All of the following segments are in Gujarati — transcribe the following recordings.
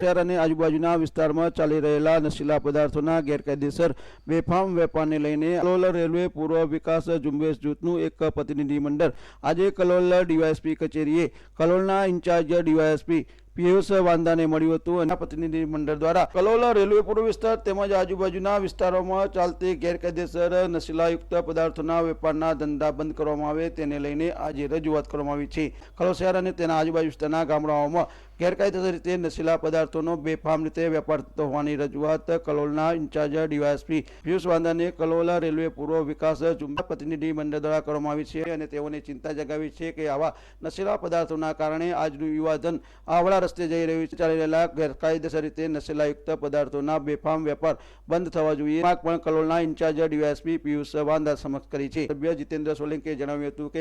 શહેર અને આજુબાજુના વિસ્તારમાં ચાલી રહેલા નશીલા પદાર્થોના ગેરકાયદેસર બેફામ વેપારને લઈને કલોલ રેલવે પૂર્વ વિકાસ ઝુંબેશ જૂથનું એક પ્રતિનિધિ મંડળ આજે કલોલ ડીવાયએસપી કચેરીએ કલોલના ઇન્ચાર્જ ડીવાયએસપી પિયુષ વાંદાને મળ્યું હતું અને આ પ્રતિનિધિ મંડળ દ્વારા કલોલા રેલવે પૂર્વ વિસ્તાર તેમજ આજુબાજુના વિસ્તારોમાં ચાલતી ગેરકાયદેસર નશીલાયુક્ત પદાર્થોના વેપારના ધંધા બંધ કરવામાં આવે તેને લઈને આજે રજૂઆત કરવામાં આવી છે. કલો શહેર અને તેના આજુબાજુ વિસ્તારના ગામડાઓમાં ગેરકાયદેસર રીતે નશીલા પદાર્થોનો બેફામ રીતે વેપાર થતો હોવાની રજૂઆત કલોલના ઇન્ચાર્જ ડીવાયએસપી પિયુષ વાંદાને કલોલા રેલવે પૂર્વ વિકાસ ઝુંબા પ્રતિનિધિ મંડળ દ્વારા કરવામાં આવી છે અને તેઓને ચિંતા જગાવી છે કે આવા નશીલા પદાર્થોના કારણે આજનું યુવાધન આવડા રસ્તે જઈ રહ્યું છે. ચાલી રહેલા ગેરકાયદેસર રીતે નશીલાયુક્ત પદાર્થોના બેફામ વેપાર બંધ થવા જોઈએ. પણ કલોલના in charge DYSP Piyush Vanda સમક્ષ કરી છે. સભ્ય જીતેન્દ્ર સોલંકીએ જણાવ્યું હતું કે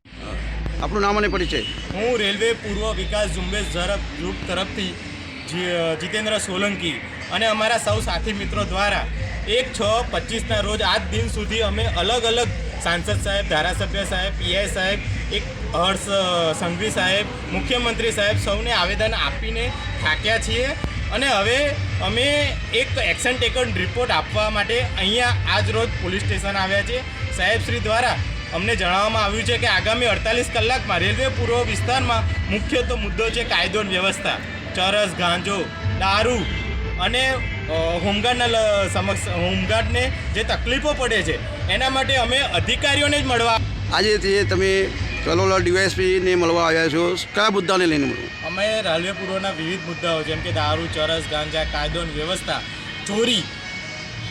આપણું નામ અને પરિચય? હું રેલવે પૂર્વ વિકાસ ઝુંબેશ ગ્રુપ તરફથી જીતેન્દ્ર સોલંકી અને અમારા સૌ સાથી મિત્રો દ્વારા એક છ પચીસના રોજ આજ દિન સુધી અમે અલગ અલગ સાંસદ સાહેબ, ધારાસભ્ય સાહેબ, પીઆઈ સાહેબ, એક હર્ષ સંઘવી સાહેબ, મુખ્યમંત્રી સાહેબ સૌને આવેદન આપીને થાક્યા છીએ. અને હવે અમે એક એક્શન ટેકન રિપોર્ટ આપવા માટે અહીંયા આજ રોજ પોલીસ સ્ટેશન આવ્યા છે સાહેબશ્રી દ્વારા અમને જણાવવામાં આવ્યું છે કે આગામી અડતાલીસ કલાકમાં રેલવે પૂર્વ વિસ્તારમાં મુખ્ય તો મુદ્દો છે કાયદો વ્યવસ્થા. ચરસ, ગાંજો, દારૂ અને હોમગાર્ડના સમક્ષ હોમગાર્ડને જે તકલીફો પડે છે એના માટે અમે અધિકારીઓને જ મળવા આજે તે તમે કલોલા ડીવાયએસપીને મળવા આવ્યા છો કયા મુદ્દાને લઈને મળવા? અમે રેલવે પૂર્વના વિવિધ મુદ્દાઓ જેમ કે દારૂ ચરસ ગાંજા કાયદો અને વ્યવસ્થા ચોરી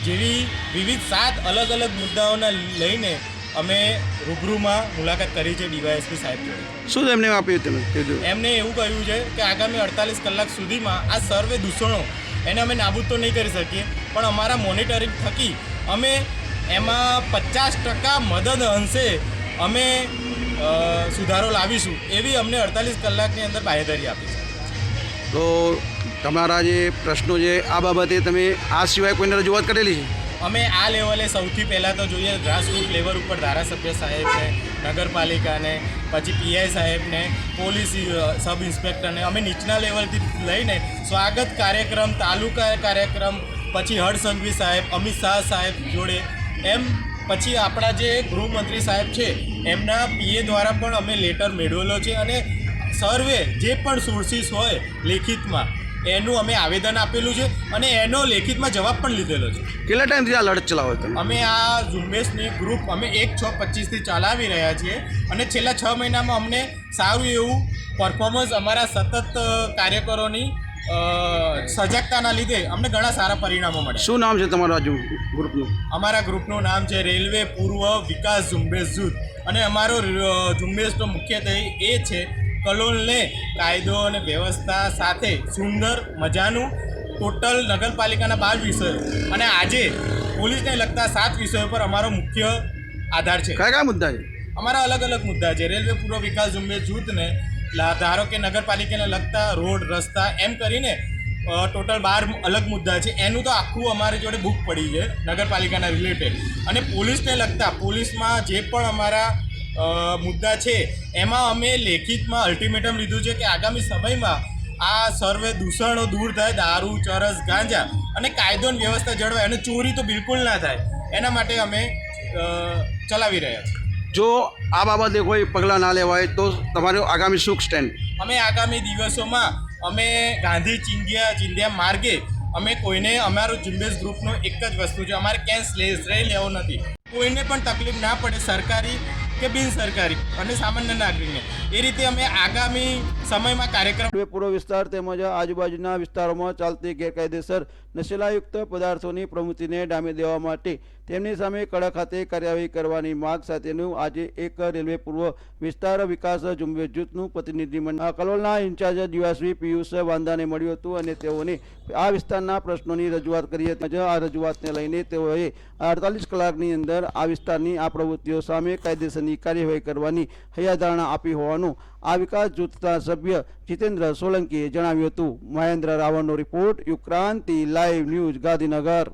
જેવી વિવિધ સાત અલગ અલગ મુદ્દાઓના લઈને અમે રૂબરૂમાં મુલાકાત કરી છે ડીવાયએસપી સાહેબ જોડે. શું એમને આપ્યું તમે? એમને એવું કહ્યું છે કે આગામી અડતાલીસ કલાક સુધીમાં આ સર્વે દૂષણો એને અમે નાબૂદ તો નહીં કરી શકીએ, પણ અમારા મોનિટરિંગ થકી અમે એમાં પચાસ ટકા મદદ અંશે અમે સુધારો લાવીશું એવી અમને અડતાલીસ કલાકની અંદર બાહેધરી આપી છે. તો તમારા જે પ્રશ્નો છે, આ બાબતે તમે આ સિવાય કોઈને રજૂઆત કરેલી છે? અમે આ લેવલે સૌથી પહેલાં તો જોઈએ ગ્રાસરૂટ લેવલ ઉપર ધારાસભ્ય સાહેબને નગરપાલિકાને, પછી પીઆઈ સાહેબને પોલીસ સબ ઇન્સ્પેક્ટરને અમે નીચના લેવલથી લઈને સ્વાગત કાર્યક્રમ, તાલુકા કાર્યક્રમ, પછી હર્ષ સાહેબ, અમિત શાહ સાહેબ જોડે, એમ પછી આપણા જે ગૃહમંત્રી સાહેબ છે, એમના પીએ દ્વારા પણ અમે લેટર મેળવેલો છે અને સર્વે જે પણ સોર્સિસ હોય, લેખિતમાં એનું અમે આવેદન આપેલું છે અને એનો લેખિતમાં જવાબ પણ લીધેલો છે. કેટલા ટાઈમથી આ લડત ચલાવો તમે? અમે આ ઝુંબેશની ગ્રુપ અમે એક છ પચીસથી ચલાવી રહ્યા છીએ અને છેલ્લા છ મહિનામાં અમને સારું એવું પરફોર્મન્સ અમારા સતત કાર્યકરોની સજાગતાના લીધે અમને ઘણા સારા પરિણામો મળે શું નામ છે તમારું આજુ ગ્રુપનું અમારા ગ્રુપનું નામ છે રેલવે પૂર્વ વિકાસ ઝુંબેશ જૂથ. અને અમારો ઝુંબેશનો મુખ્યત્વે એ છે કલોલને કાયદો અને વ્યવસ્થા સાથે સુંદર મજાનું ટોટલ નગરપાલિકાના બાર વિષયો. અને આજે પોલીસને લગતા સાત વિષયો પર અમારો મુખ્ય આધાર છે. કયા કયા મુદ્દા છે? અમારા અલગ અલગ મુદ્દા છે. રેલવે પૂર્વ વિકાસ ઝુંબેશ જૂથને ધારો કે નગરપાલિકાને લગતા રોડ રસ્તા એમ કરીને ટોટલ બાર અલગ મુદ્દા છે. એનું તો આખું અમારી જોડે બુક પડી છે નગરપાલિકાના રિલેટેડ. અને પોલીસને લગતા પોલીસમાં જે પણ અમારા મુદ્દા છે. એમાં અમે લેખિતમાં અલ્ટિમેટમ લીધું છે કે આગામી સમયમાં આ સર્વે દૂષણો દૂર થાય દારૂ ચરસ ગાંજા અને કાયદો વ્યવસ્થા જળવાય અને ચોરી તો બિલકુલ ના થાય. એના માટે અમે ચલાવી રહ્યા છીએ. જો આ બાબતે કોઈ પગલાં ના લેવાય તો તમારો આગામી શું સ્ટેન્ડ અમે આગામી દિવસોમાં અમે ગાંધી ચિંધ્યા ચિંધ્યા માર્ગે અમે કોઈને અમારું ઝુંબેશ ગ્રુપનો એક જ વસ્તુ છે. અમારે ક્યાંય સ્લે- રહી લેવો નથી. કોઈને પણ તકલીફ ના પડે. સરકારી કે બિન સરકારી અને સામાન્ય નાગરિકને. એ રીતે અમે આગામી સમયમાં કાર્યક્રમ પૂર્વ વિસ્તાર તેમજ આજુબાજુના વિસ્તારોમાં ચાલતી ગેરકાયદેસર નશીલાયુક્ત પદાર્થોની પ્રવૃત્તિને ડામી દેવા માટે તેમની સામે કડક ખાતે કાર્યવાહી કરવાની માંગ સાથેનું આજે એક રેલવે પૂર્વ વિસ્તાર વિકાસ ઝુંબેશ જૂથનું પ્રતિનિધિમંડળ કલોલના ઇન્ચાર્જ ડીવાયસપી પિયુષ વાંદાને મળ્યું હતું અને તેઓને આ વિસ્તારના પ્રશ્નોની રજૂઆત કરી હતી. આ રજૂઆતને લઈને તેઓએ અડતાલીસ કલાકની અંદર આ વિસ્તારની આ પ્રવૃત્તિઓ સામે કાયદેસરની કાર્યવાહી કરવાની હૈયાધારણા આપી હોવાનું આ વિકાસ જૂથના સભ્ય જીતેન્દ્ર સોલંકીએ જણાવ્યું હતું. મહેન્દ્ર રાવણનો રિપોર્ટ, યુક્રાંતિ, લાઈવ ન્યૂઝ ગાંધીનગર.